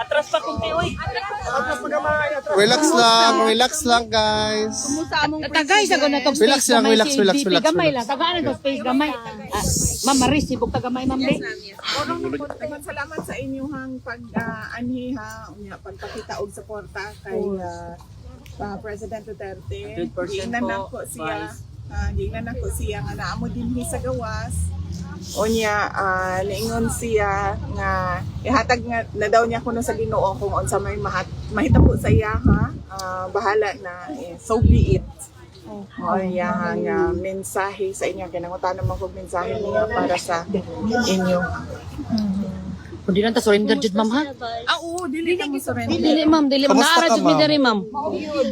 Atras pa kunti, oy. Relax lang, relax lang guys. Tagay sa na tong Relax space lang, gamay relax, si relax, VP relax, gamay relax. lang. Tagaan na tong space gamay. Ah, Ma'am Maris, sibog tagamay ma'am be. Daghang salamat sa inyong pag uh, anhi ha, unya pagpakita og suporta kay ah, ah, President Duterte. 100% Giingnan na po, ko siya. Vice. Giingnan na ko siya nga naamo dinhi sa gawas. Unya uh, niingon siya nga ihatag nga na daw niya kuno sa Ginoo kung unsa may mahat, mahitabo sa iya ha. Ah, bahala na eh, so be it. Oh, iya nga mensahe sa inyo kinangutan naman kog mensahe niya para sa inyo. Kung di lang ta surrender jud ma'am ha. Ah, oo, dili ka mo surrender. Dili ma'am, dili ma'am. Kamusta Naara ka, jud mi ma'am? diri ma'am.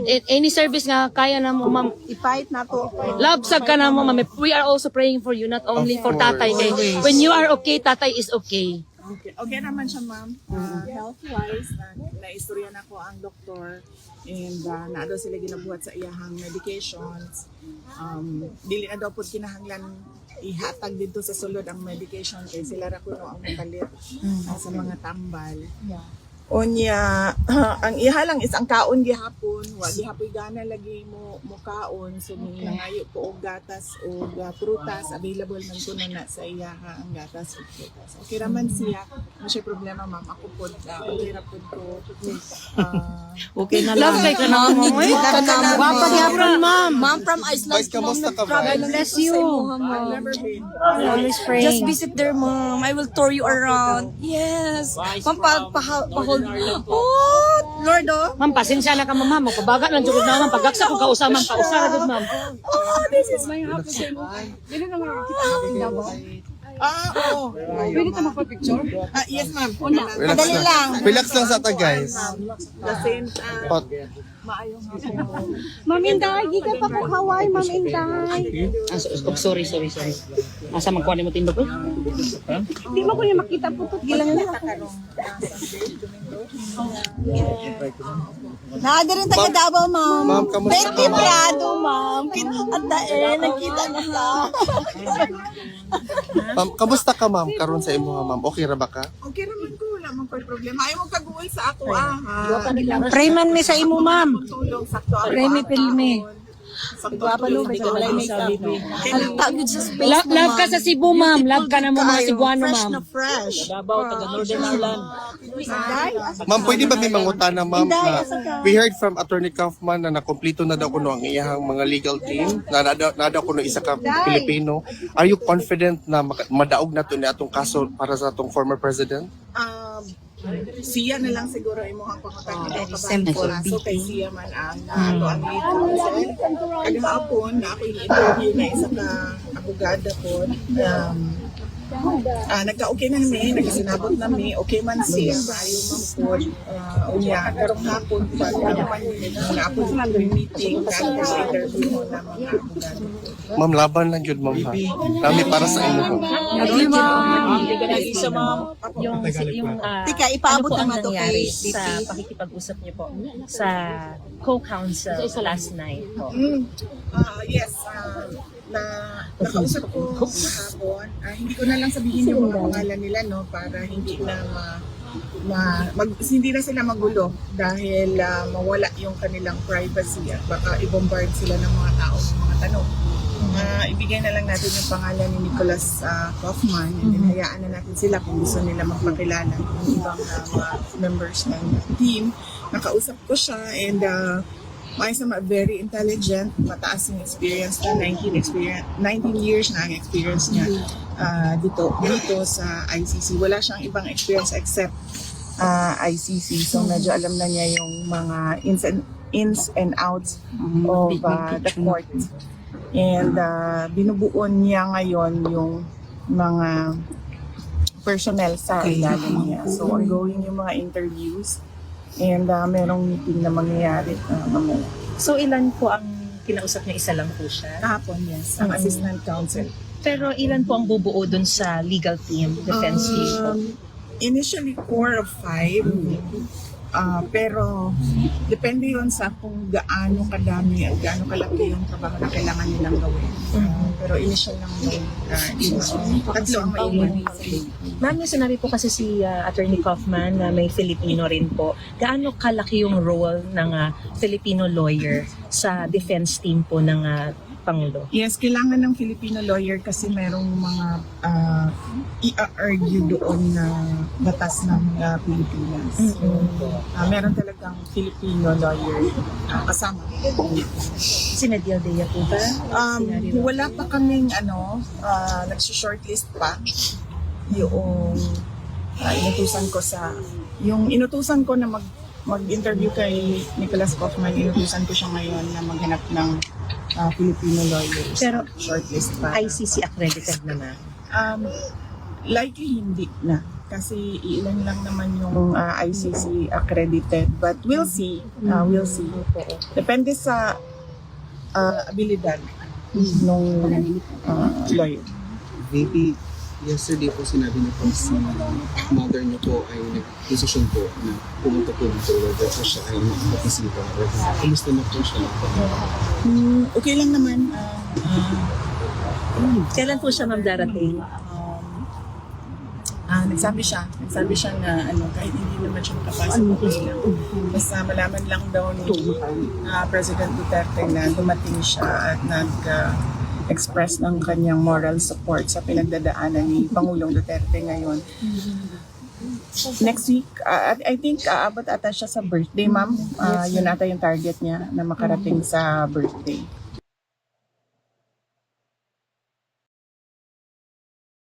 A- Any service nga kaya na mo ma'am. I-fight na to. Love sag ka na mo ma'am. We are also praying for you not only for tatay kay when you are okay, tatay is okay. Okay, okay naman siya, ma'am. Uh, health-wise, na, naistorya na ko ang doktor and uh, na daw sila ginabuhat sa iyahang medications. Um, dili na daw po kinahanglan ihatag dito sa sulod ang medication kay sila ra kuno ang makalit uh, sa mga tambal. Onya, ang iha lang is ang kaon gihapon, wa gihapoy gana lagi mo mo kaon so okay. nangayo ko og gatas o prutas available man kuno na sa iya ha, ang gatas ug prutas. Okay raman siya, mo siya problema ma'am ako pod uh, okay ra pod ko. Ah, Okay na lang. Love kay ka na mo. Wapa gyapon ma'am. Ma'am from Iceland. Guys, kamusta ka God ba? bless you. I've never been. Always Just visit there, ma'am. I will tour you around. Yes. Ma'am, pa, pa, hold. Oh, Lord, oh. Ma'am, pasensya na ka ma'am. ma'am. Magpabaga lang jud na ma'am. Pagaksa ko kausa ma'am, pausa ra jud ma'am. Oh, this is my Ah, oo. Pwede ka magpa-picture? Ah, yes ma'am. Relax Madali lang. Relax lang sa ta guys. The same Hot. Maayong hapon. Ma'am Inday, gikan pa po Hawaii, Ma'am Inday. Ah, so, oh, sorry, sorry, sorry. Asa magkuha mo tindog ko? Hindi mo ko niya makita po ito. Gilang na. Naada rin taga Davao, ma'am. Ma'am, kamusta ma'am? Prado, ma'am. At dae, nakita na sa. Ma'am, kamusta ka ma'am karon sa imo ma'am? Okay ra ba ka? Okay naman ko, wala man ko'y problema. Ayaw mo kaguol sa ako, ah, ha? Prayman mi sa imo, ma'am. Tulong, sakto ako. Pray pray sa space Love, love ka sa Cebu, ma'am. Love ka na mo mga Cebuano, Fresh ma'am. na fresh. Davao, taga Northern Ireland. Ma'am, pwede ba may mangutana ma'am na we heard from Attorney Kaufman na nakompleto na daw kuno ang iyang mga legal team na nada, nada kuno isa ka Pilipino. Are you confident na madaog na to ni atong kaso para sa atong former president? Um, siya na lang siguro imo ang pangatag nito simple, So kay siya man ang uh, ang lead counsel. Kagahapon na ako i-interview na isa ka abogada po. Um, Ah, nagka-okay na mi, nagkasinabot na mi, okay man siya, maayo man po. Uh, unya, karong hapon pa, ano man na ako sa meeting, kaya sa interview mo na mga abogado. Ma'am, laban lang yun ma'am ha. Kami para sa inyo. ma'am. Hindi ka nag-isa, ma'am. yung yung ah, Tika, ipaabot ano po ang naman to nangyari kay sa BP. pakikipag-usap niyo po sa co-counsel last night po. Mm. Ah, yes, ah, na nakausap ko kahapon. Ah, hindi ko na lang sabihin yung mga pangalan nila no para hindi na ma, ma mag, hindi na sila magulo dahil ah, mawala yung kanilang privacy at baka i-bombard sila ng mga tao ng mga tanong. Ah, ibigay na lang natin yung pangalan ni Nicholas ah, Kaufman and then na natin sila kung gusto nila magpakilala yung ibang ah, mga members ng team. Nakausap ko siya and uh, Maayos naman, very intelligent, mataas yung experience na, 19, experience, 19 years na ang experience niya ah, dito, dito sa ICC. Wala siyang ibang experience except ah, ICC. So medyo alam na niya yung mga ins and, ins and outs of ah, the court. And ah, binubuon niya ngayon yung mga personnel sa ilalim niya. So ongoing yung mga interviews and ah, merong meeting na mangyayari uh, mamaya. So ilan po ang kinausap niya? Isa lang po siya. Kahapon, yes. Ang Mm. assistant counsel. Pero ilan po ang bubuo dun sa legal team, defense team? Um, initially, core of five. Ah, pero depende yon sa kung gaano kadami at gaano kalaki yung trabaho na kailangan nilang gawin. Ah, pero initial lang yung uh, tatlo ang maiwan. Ma'am, yung sinabi po kasi si uh, Attorney Kaufman na may Filipino rin po. Gaano kalaki yung role ng uh, Filipino lawyer sa defense team po ng uh, Pangulo? Yes, kailangan ng Filipino lawyer kasi merong mga ah, i-argue doon na batas ng ah, Pilipinas. So, ah, meron talagang Filipino lawyer ah, kasama. Si Nadia Dea po ba? Um, wala pa kaming ano, uh, nagsi-shortlist pa yung ah, inutusan ko sa yung inutusan ko na mag mag-interview kay Nicholas Kaufman, inutusan ko siya ngayon na maghanap ng ah, Filipino lawyers. Pero shortlist pa. ICC accredited naman. Um, likely hindi na. Kasi ilan lang naman yung ah, ICC accredited. But we'll see. Ah, we'll see. Depende sa ah, abilidad nung ah, lawyer. Maybe yesterday po sinabi niyo po si mother niyo po ay nag-decision po na pumunta po dito whether po siya ay makakapisipa or kumusta na po siya. Hmm, okay lang naman Ah, Kailan po siya ma'am darating? um, ah, nagsabi siya, nagsabi siya na ano, kahit hindi naman siya makapasok, okay lang. Basta malaman lang daw ni ah, President Duterte na dumating siya at nag ah, express ng kanyang moral support sa pinagdadaanan ni Pangulong Duterte ngayon. Next week, ah, I think aabot ata siya sa birthday, ma'am. Ah, yun ata yung target niya na makarating sa birthday.